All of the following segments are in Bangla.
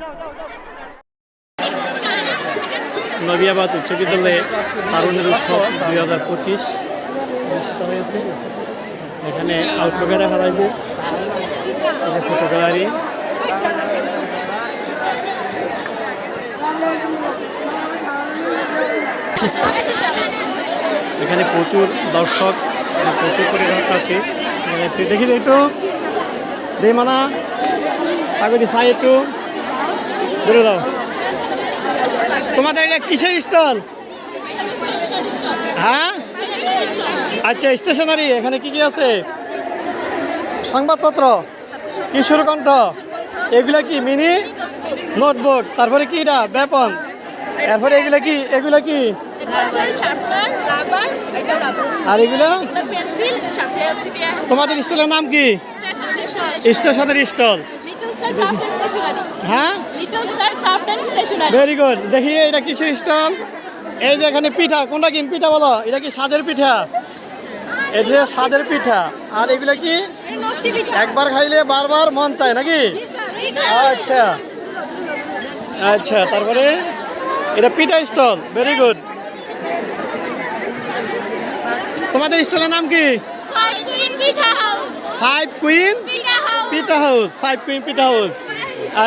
no, no, no. নবিয়াবাদ উচ্চ বিদ্যালয়ে তারুণের উৎসব দুই হাজার পঁচিশ অনুষ্ঠিত হয়েছে। এখানে আউটলুকে দেখা যায় যে ফটো গ্যালারি। এখানে প্রচুর দর্শক প্রচুর পরিমাণ থাকে একটু দেখি একটু। দে মানা কাগজি সাই একটু। ধরে দাও। তোমাদের এটা কিসের স্টল? হ্যাঁ? আচ্ছা স্টেশনারি এখানে কি কি আছে? সংবাদপত্র কিশোর কণ্ঠ এগুলা কি মিনি? নোটবুক তারপরে কি এটা? ব্যাপন। তারপরে এগুলা কি এগুলা কি? আর এগুলা? তোমাদের স্টলের নাম কি? Stationery stall. হ্যাঁ? ভেরি গুড দেখি এটা কিসের স্টল এই যে এখানে পিঠা কোনটা কি? পিঠা বলো। এটা কি সাদের পিঠা? এই যে সাদের পিঠা। আর এগুলা কি? একবার খাইলে বারবার মন চায় নাকি? আচ্ছা। আচ্ছা তারপরে? এটা পিঠা স্টল ভেরি গুড তোমাদের স্টলের নাম কি? Five queen pitha house five queen pitha house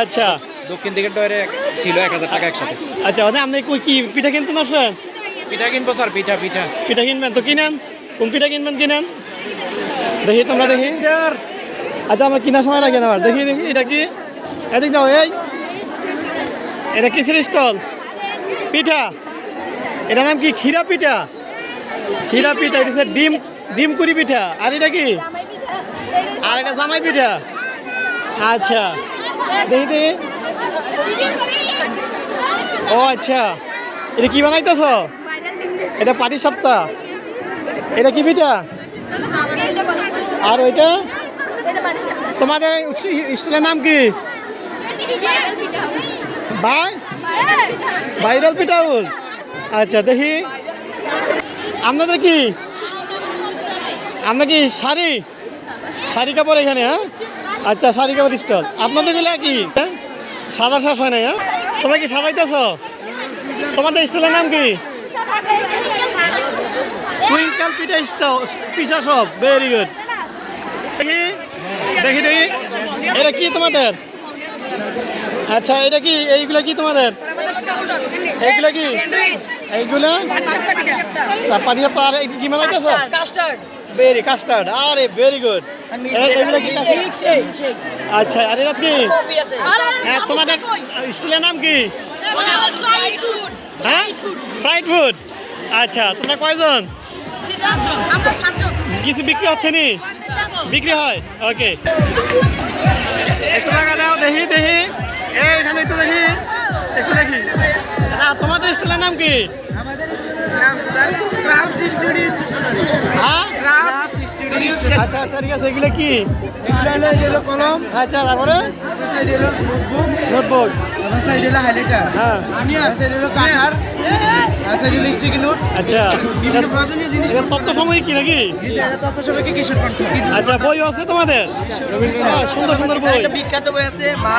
আচ্ছা। দক্ষিণ দিকের ডয়ারে ছিল এক হাজার টাকা একসাথে। আচ্ছা মানে আপনি কি পিঠা কিনতে আসছেন পিঠা কিনবো স্যার পিঠা পিঠা। পিঠা কিনবেন? তো কিনেন? কোন পিঠা কিনবেন কিনেন? দেখি তোমরা দেখি। আচ্ছা আমরা কেনার সময় লাগে না আবার। দেখি দেখি এটা কি? এদিক দাও এই। এটা কিসের স্টল? পিঠা। এটার নাম কি? ক্ষীরা পিঠা? ক্ষীরা পিঠা এটা ডিম ডিম কুড়ি পিঠা। আর এটা কি? আর এটা জামাই পিঠা। আচ্ছা। দেখি ও আচ্ছা। এটা কি বানাইতেছ? এটা পাটি সপ্তাহ এটা কি পিঠা? আর ওইটা? তোমাদের স্কুলের নাম কি? ভাই? ভাইরাল পিঠা আচ্ছা দেখি। আপনাদের কি? আপনার কি শাড়ি? শাড়ি কাপড় এখানে হ্যাঁ? আচ্ছা শাড়ি কাপড় স্টল। আপনাদেরগুলা কি? হ্যাঁ? সাদা শ্বাস হয় না হ্যাঁ? তোমরা কি সাজাইতেছ? তোমাদের স্টলের নাম কি? টুইঙ্কেল পিঠা স্টল পিঠা সব ভেরি গুড দেখি দেখি দেখি। এটা কি তোমাদের? আচ্ছা এটা কি এইগুলা কি তোমাদের? এইগুলা কি? এইগুলা? পানি আর কি মেলাইতেছ? কাস্টার্ড ভেরি কাস্টার্ড আরে ভেরি গুড আচ্ছা আর কি হ্যাঁ তোমাদের স্কুলের নাম কি? হ্যাঁ? ফ্রাইড ফুড আচ্ছা তোমরা কয়জন? কিছু বিক্রি হচ্ছে নি? বিক্রি হয়? ওকে একটু টাকা দাও দেখি দেখি। এই এখানে একটু দেখি। একটু দেখি। তোমাদের স্কুলের নাম কি? আচ্ছা আচ্ছা ঠিক আছে এগুলো কি? কলম। আচ্ছা তারপরে? নোটবুক হ্যাঁ। আচ্ছা। এটা তত্ত্ব সময় কি নাকি? আচ্ছা বই আছে তোমাদের? সুন্দর সুন্দর বই। বিখ্যাত বই আছে মা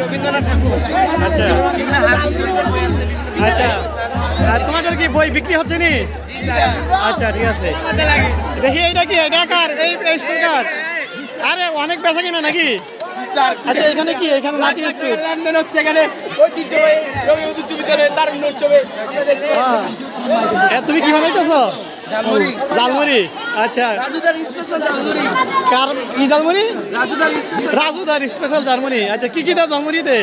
রবীন্দ্রনাথ ঠাকুর। আচ্ছা। বিভিন্ন হাদিসের বই আছে আচ্ছা। তোমাদের কি বই বিক্রি হচ্ছে নি? আচ্ছা ঠিক আছে। দেখি এইটা কি এটা কার এই এই স্টিকার আরে অনেক বেচা কিনা নাকি? আচ্ছা এখানে কি? এখানে নাটি স্কুল? লেনদেন হচ্ছে এখানে। ঐতিহ্যবাহী রবি উচ্চ বিদ্যালয়ে তারুণ্য উৎসবে তুমি কি বানাইতেছো? ঝালমুড়ি। জালমুড়ি আচ্ছা। রাজুদার স্পেশাল ঝালমুড়ি। কার কি জালমুড়ি রাজুদার স্পেশাল রাজুদার স্পেশাল জার্মানি আচ্ছা কি কি দাও জালমুড়িতে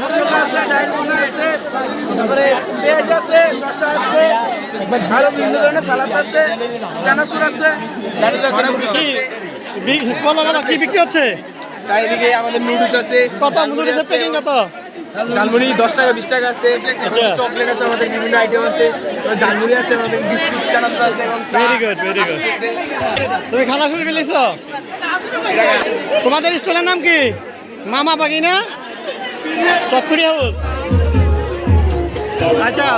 মশলা আছে ডাইল বোনা আছে তারপরে পেঁয়াজ আছে শসা আছে আরও বিভিন্ন ধরনের সালাদ আছে চানাচুর আছে। বলো বলো কি বিক্রি হচ্ছে? চারিদিকে আমাদের নুডলস আছে কত? নুডলসের প্যাকিং কত? ঝালমুড়ি দশ টাকা বিশ টাকা আছে। আচ্ছা। চকলেট আছে আমাদের বিভিন্ন আইটেম আছে। ঝালমুড়ি আছে আমাদের বিস্কুট চানাচুর আছে এবং ভেরি গুড ভেরি গুড তুমি খানা শুরু ফেলেছ তোমাদের স্টলের নাম কি? মামা বাগিনা? চটকুরি হাউস আচ্ছা।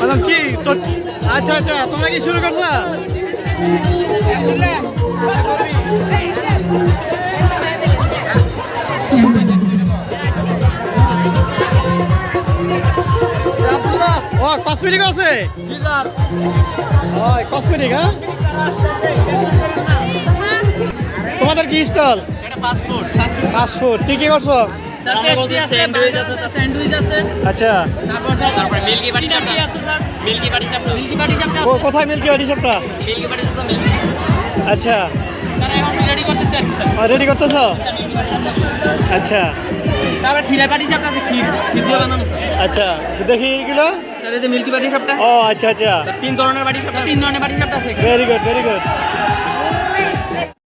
বললাম কি? তো- আচ্ছা আচ্ছা তোমরা কি শুরু করছ? কসমেটিক আছে? ও কসমেটিক হ্যাঁ? তোমাদের কি স্টল? ফাস্ট ফুড কি কি করছ? স্যান্ডউইচ আছে স্যান্ডউইচ আছে আচ্ছা। মিল্কি বাটি চাপটা মিল্কি বাটি চাপটা মিল্কি চাপটা কোথায় মিল্কি বাটি শপটা মিল্কি বাটি চাপটা আচ্ছা। রেডি করতেছ? আচ্ছা। আচ্ছা। দেখি এগুলো। স্যার এই যে মিল্কি বাটি চাপটা ও আচ্ছা আচ্ছা। তিন ধরনের বাটি চাপটা তিন ধরনের বাটি চাপটা আছে। Very good very good